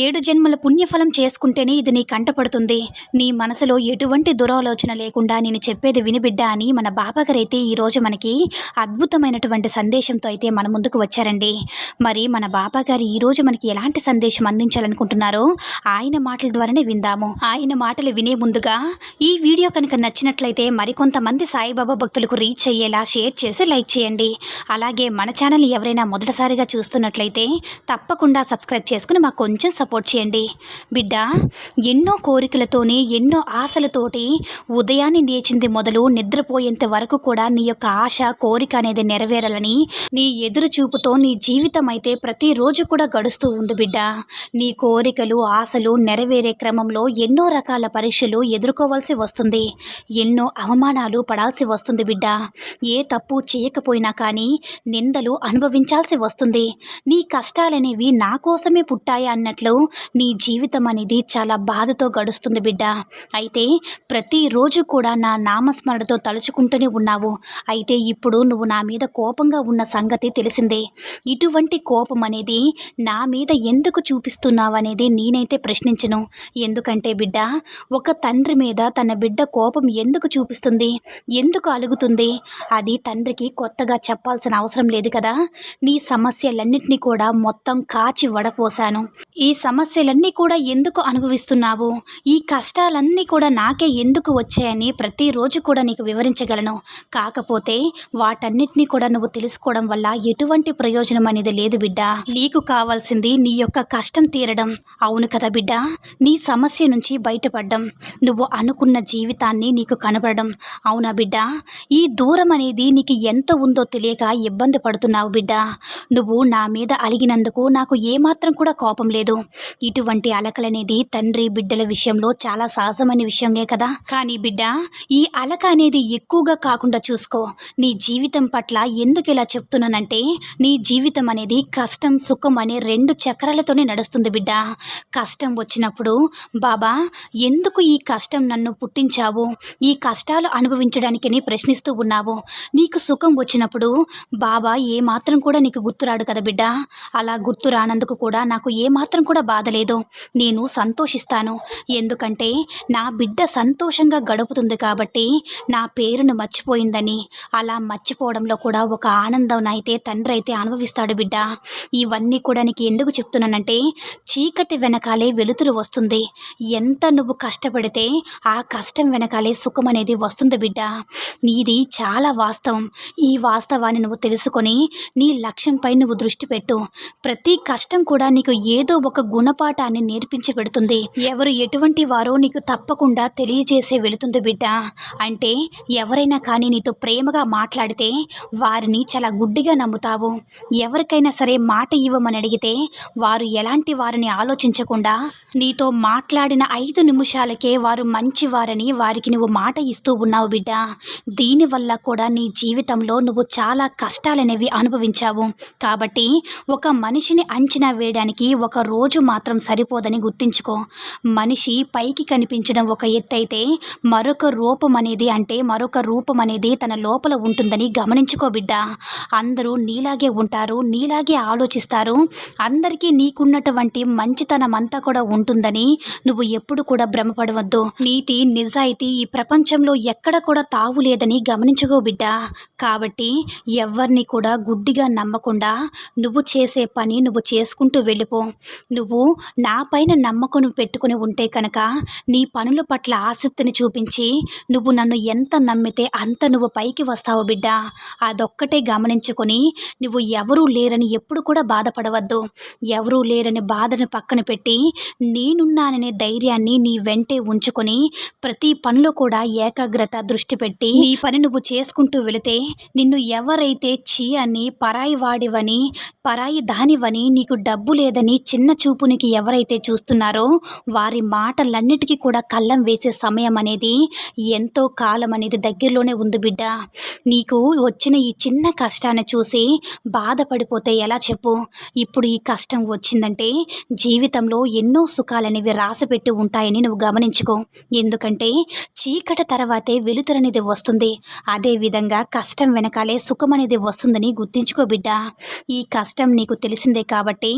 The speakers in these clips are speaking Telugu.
ఏడు జన్మల పుణ్యఫలం చేసుకుంటేనే ఇది నీ కంటపడుతుంది. నీ మనసులో ఎటువంటి దురాలోచన లేకుండా నేను చెప్పేది వినిబిడ్డా అని మన బాబాగారైతే ఈరోజు మనకి అద్భుతమైనటువంటి సందేశంతో అయితే మన ముందుకు వచ్చారండి. మరి మన బాబాగారు ఈరోజు మనకి ఎలాంటి సందేశం అందించాలనుకుంటున్నారో ఆయన మాటల ద్వారానే విందాము. ఆయన మాటలు వినే ముందుగా ఈ వీడియో కనుక నచ్చినట్లయితే మరికొంతమంది సాయిబాబా భక్తులకు రీచ్ అయ్యేలా షేర్ చేసి లైక్ చేయండి. అలాగే మన ఛానల్ ఎవరైనా మొదటిసారిగా చూస్తున్నట్లయితే తప్పకుండా సబ్స్క్రైబ్ చేసుకుని మాకు కొంచెం సపోర్ట్ చేయండి. బిడ్డ ఎన్నో కోరికలతోని ఎన్నో ఆశలతోటి ఉదయాన్నే లేచింది మొదలు నిద్రపోయేంత వరకు కూడా నీ యొక్క ఆశ కోరిక అనేది నెరవేరాలని నీ ఎదురు చూపుతో నీ జీవితం అయితే ప్రతిరోజు కూడా గడుస్తూ ఉంది బిడ్డ. నీ కోరికలు ఆశలు నెరవేరే క్రమంలో ఎన్నో రకాల పరీక్షలు ఎదుర్కోవాల్సి వస్తుంది. ఎన్నో అవమానాలు పడాల్సి వస్తుంది బిడ్డ. ఏ తప్పు చేయకపోయినా కానీ నిందలు అనుభవించాల్సి వస్తుంది. నీ కష్టాలనేవి నా కోసమే పుట్టాయి అన్నట్లు నీ జీవితం అనేది చాలా బాధతో గడుస్తుంది బిడ్డ. అయితే ప్రతిరోజు కూడా నా నామస్మరణతో తలుచుకుంటూనే ఉన్నావు. అయితే ఇప్పుడు నువ్వు నా మీద కోపంగా ఉన్న సంగతి తెలిసిందే. ఇటువంటి కోపం అనేది నా మీద ఎందుకు చూపిస్తున్నావు అనేది నేనైతే ప్రశ్నించను. ఎందుకంటే బిడ్డ ఒక తండ్రి మీద తన బిడ్డ కోపం ఎందుకు చూపిస్తుంది? ఎందుకు అలుగుతుంది? అది తండ్రికి కొత్తగా చెప్పాల్సిన అవసరం లేదు కదా. నీ సమస్యలన్నింటినీ కూడా మొత్తం కాచి వడపోశాను ఈ సమస్యలన్నీ కూడా ఎందుకు అనుభవిస్తున్నావు? ఈ కష్టాలన్నీ కూడా నాకే ఎందుకు వచ్చాయని ప్రతిరోజు కూడా నీకు వివరించగలను. కాకపోతే వాటన్నిటినీ కూడా నువ్వు తెలుసుకోవడం వల్ల ఎటువంటి ప్రయోజనం అనేది లేదు బిడ్డ. నీకు కావాల్సింది నీ యొక్క కష్టం తీరడం. అవును కదా బిడ్డ? నీ సమస్య నుంచి బయటపడడం. నువ్వు అనుకున్న జీవితాన్ని నీకు కనబడడం. అవునా బిడ్డ? ఈ దూరం అనేది నీకు ఎంత ఉందో తెలియక ఇబ్బంది పడుతున్నావు బిడ్డ. నువ్వు నా మీద అలిగినందుకు నాకు ఏమాత్రం కూడా కోపం లేదు. ఇటువంటి అలకలనేది తండ్రి బిడ్డల విషయంలో చాలా సహజమైన విషయమే కదా. కానీ బిడ్డ ఈ అలక అనేది ఎక్కువగా కాకుండా చూసుకో. నీ జీవితం పట్ల ఎందుకు ఇలా చెప్తున్నానంటే నీ జీవితం అనేది కష్టం సుఖం అనే రెండు చక్రాలతోనే నడుస్తుంది బిడ్డ. కష్టం వచ్చినప్పుడు బాబా ఎందుకు ఈ కష్టం నన్ను పుట్టించావు? ఈ కష్టాలు అనుభవించడానికి నీ ప్రశ్నిస్తూ ఉన్నావు. నీకు సుఖం వచ్చినప్పుడు బాబా ఏ మాత్రం కూడా నీకు గుర్తురాడు కదా బిడ్డ. అలా గుర్తు రానందుకు కూడా నాకు ఏమాత్రం కూడా బాధలేదు. నేను సంతోషిస్తాను. ఎందుకంటే నా బిడ్డ సంతోషంగా గడుపుతుంది కాబట్టి నా పేరును మర్చిపోయిందని. అలా మర్చిపోవడంలో కూడా ఒక ఆనందం అయితే తండ్రి అయితే అనుభవిస్తాడు బిడ్డ. ఇవన్నీ కూడా నీకు ఎందుకు చెప్తున్నానంటే చీకటి వెనకాలే వెలుతురు వస్తుంది. ఎంత నువ్వు కష్టపడితే ఆ కష్టం వెనకాలే సుఖం అనేది వస్తుంది బిడ్డ. నీది చాలా వాస్తవం. ఈ వాస్తవాన్ని నువ్వు తెలుసుకొని నీ లక్ష్యంపై నువ్వు దృష్టి పెట్టు. ప్రతి కష్టం కూడా నీకు ఏదో ఒక గుణపాఠాన్ని నేర్పించబెడుతుంది. ఎవరు ఎటువంటి వారో నీకు తప్పకుండా తెలియజేసే వెళుతుంది బిడ్డ. అంటే ఎవరైనా కానీ నీతో ప్రేమగా మాట్లాడితే వారిని చాలా గుడ్డిగా నమ్ముతావు. ఎవరికైనా సరే మాట ఇవ్వమని అడిగితే వారు ఎలాంటి వారిని ఆలోచించకుండా నీతో మాట్లాడిన ఐదు నిమిషాలకే వారు మంచివారని వారికి నువ్వు మాట ఇస్తూ ఉన్నావు బిడ్డ. దీనివల్ల కూడా నీ జీవితంలో నువ్వు చాలా కష్టాలనేవి అనుభవించావు. కాబట్టి ఒక మనిషిని అంచనా వేయడానికి ఒక రోజు మాత్రం సరిపోదని గుర్తించుకో. మనిషి పైకి కనిపించడం ఒక ఎత్తైతే మరొక రూపం అనేది అంటే మరొక రూపం అనేది తన లోపల ఉంటుందని గమనించుకో బిడ్డ. అందరూ నీలాగే ఉంటారు నీలాగే ఆలోచిస్తారు. అందరికీ నీకున్నటువంటి మంచితనం అంతా కూడా ఉంటుందని నువ్వు ఎప్పుడు కూడా భ్రమపడవద్దు. నీతి నిజాయితీ ఈ ప్రపంచంలో ఎక్కడ కూడా తావు లేదని గమనించుకో బిడ్డ. కాబట్టి ఎవరిని కూడా గుడ్డిగా నమ్మకుండా నువ్వు చేసే పని నువ్వు చేసుకుంటూ వెళ్ళిపో. నువ్వు నా పైన నమ్మకం పెట్టుకుని ఉంటే కనుక నీ పనుల పట్ల ఆసక్తిని చూపించి నువ్వు నన్ను ఎంత నమ్మితే అంత నువ్వు పైకి వస్తావు బిడ్డ. అదొక్కటే గమనించుకొని నువ్వు ఎవరూ లేరని ఎప్పుడు కూడా బాధపడవద్దు. ఎవరూ లేరని బాధను పక్కన పెట్టి నేనున్నాననే ధైర్యాన్ని నీ వెంటే ఉంచుకొని ప్రతి పనిలో కూడా ఏకాగ్రత దృష్టి పెట్టి నీ పని నువ్వు చేసుకుంటూ వెళితే నిన్ను ఎవరైతే చీ అని పరాయి వాడివని పరాయి దానివని నీకు డబ్బు లేదని చిన్న చూపునికి ఎవరైతే చూస్తున్నారో వారి మాటలన్నిటికీ కూడా కళ్ళం వేసే సమయం అనేది ఎంతో కాలం అనేది దగ్గరలోనే ఉంది బిడ్డ. నీకు వచ్చిన ఈ చిన్న కష్టాన్ని చూసి బాధపడిపోతే ఎలా చెప్పు? ఇప్పుడు ఈ కష్టం వచ్చిందంటే జీవితంలో ఎన్నో సుఖాలనేవి రాసిపెట్టి ఉంటాయని నువ్వు గమనించుకో. ఎందుకంటే చీకటి తర్వాతే వెలుతురనేది వస్తుంది. అదేవిధంగా కష్టం వెనకాలే సుఖం అనేది వస్తుందని గుర్తించుకో బిడ్డ. ఈ కష్టం నీకు తెలిసిందే కాబట్టి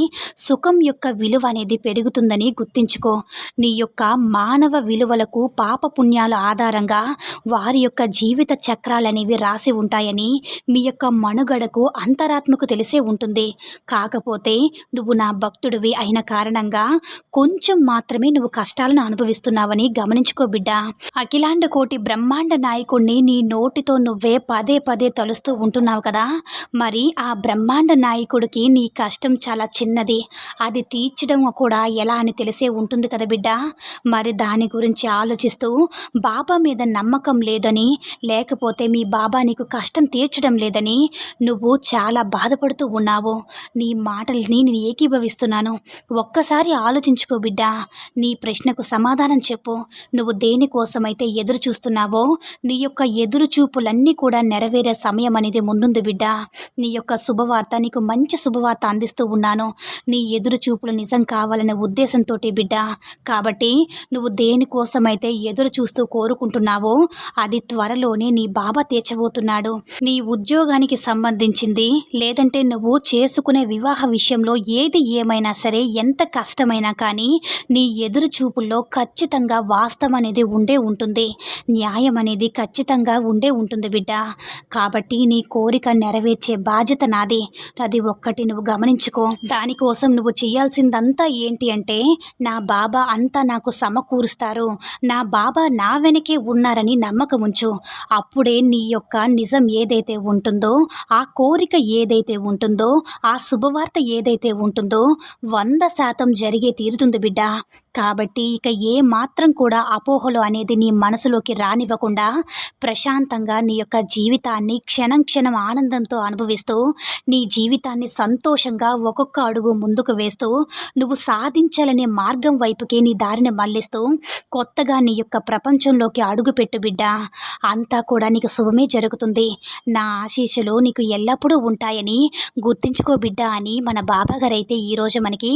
సుఖం యొక్క విలువ అనేది పెరుగుతుందని గుర్తించుకో. నీ యొక్క మానవ విలువలకు పాపపుణ్యాల ఆధారంగా వారి యొక్క జీవిత చక్రాలనేవి రాసి ఉంటాయని మీ యొక్క మనుగడకు అంతరాత్మకు తెలిసే ఉంటుంది. కాకపోతే నువ్వు నా భక్తుడివి అయిన కారణంగా కొంచెం మాత్రమే నువ్వు కష్టాలను అనుభవిస్తున్నావని గమనించుకో బిడ్డ. అఖిలాండ కోటి బ్రహ్మాండ నాయకుడిని నీ నోటితో నువ్వే పదే పదే తలుస్తూ ఉంటున్నావు కదా. మరి ఆ బ్రహ్మాండ నాయకుడికి నీ కష్టం చాలా చిన్నది. అది తీర్చడం కూడా ఎలా అని తెలిసే ఉంటుంది కదా బిడ్డ? మరి దాని గురించి ఆలోచిస్తూ బాబా మీద నమ్మకం లేదని లేకపోతే మీ బాబా నీకు కష్టం తీర్చడం లేదని నువ్వు చాలా బాధపడుతూ ఉన్నావు. నీ మాటల్ని నేను ఏకీభవిస్తున్నాను. ఒక్కసారి ఆలోచించుకో బిడ్డ. నీ ప్రశ్నకు సమాధానం చెప్పు. నువ్వు దేనికోసమైతే ఎదురు చూస్తున్నావో నీ యొక్క ఎదురు చూపులన్నీ కూడా నెరవేరే సమయం అనేది ముందుంది బిడ్డ. నీ యొక్క శుభవార్త నీకు మంచి శుభవార్త అందిస్తూ ఉన్నాను. నీ ఎదురు చూపులు నిజం కావాలనే ఉద్దేశంతో బిడ్డ. కాబట్టి నువ్వు దేనికోసమైతే ఎదురు చూస్తూ కోరుకుంటున్నావో అది త్వరలోనే నీ బాబా తీర్చబోతున్నాడు. నీ ఉద్యోగానికి సంబంధించింది లేదంటే నువ్వు చేసుకునే వివాహ విషయంలో ఏది ఏమైనా సరే ఎంత కష్టమైనా కానీ నీ ఎదురు చూపుల్లో ఖచ్చితంగా వాస్తవం అనేది ఉండే ఉంటుంది. న్యాయం అనేది ఖచ్చితంగా ఉండే ఉంటుంది బిడ్డ. కాబట్టి నీ కోరిక నెరవేర్చే బాధ్యత నాది. అది ఒక్కటి నువ్వు గమనించుకో. దానికోసం నువ్వు చేయాల్సిన చేసిందంతా ఏంటి అంటే నా బాబా అంతా నాకు సమకూరుస్తారు. నా బాబా నా వెనకే ఉన్నారని నమ్మకం ఉంచు అప్పుడే నీ యొక్క నిజం ఏదైతే ఉంటుందో ఆ కోరిక ఏదైతే ఉంటుందో ఆ శుభవార్త ఏదైతే ఉంటుందో వంద శాతం జరిగే తీరుతుంది బిడ్డ. కాబట్టి ఇక ఏ మాత్రం కూడా అపోహలు అనేది నీ మనసులోకి రానివ్వకుండా ప్రశాంతంగా నీ యొక్క జీవితాన్ని క్షణం క్షణం ఆనందంతో అనుభవిస్తూ నీ జీవితాన్ని సంతోషంగా ఒక్కొక్క అడుగు ముందుకు వేస్తూ నువ్వు సాధించాలనే మార్గం వైపుకి నీ దారిని మళ్ళిస్తూ కొత్తగా నీ యొక్క ప్రపంచంలోకి అడుగుపెట్టు బిడ్డ. అంతా కూడా నీకు శుభమే జరుగుతుంది. నా ఆశీస్సులు నీకు ఎల్లప్పుడూ ఉంటాయని గుర్తించుకో బిడ్డ అని మన బాబాగారు అయితే ఈరోజు మనకి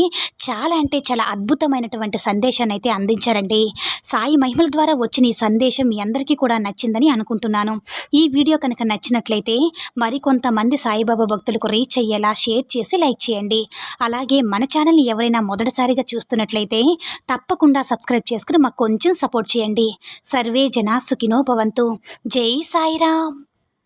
చాలా అంటే చాలా అద్భుతమైనటువంటి సందేశాన్ని అయితే అందించారండి. సాయి మహిమల ద్వారా వచ్చిన ఈ సందేశం మీ అందరికీ కూడా నచ్చిందని అనుకుంటున్నాను. ఈ వీడియో కనుక నచ్చినట్లయితే మరికొంతమంది సాయిబాబా భక్తులకు రీచ్ అయ్యేలా షేర్ చేసి లైక్ చేయండి. అలాగే మన ఛానల్ని ఎవరైనా మొదటిసారిగా చూస్తున్నట్లయితే తప్పకుండా సబ్స్క్రైబ్ చేసుకుని మాకు కొంచెం సపోర్ట్ చేయండి. సర్వే జన సుఖినో భవంతు. జై సాయిరామ్.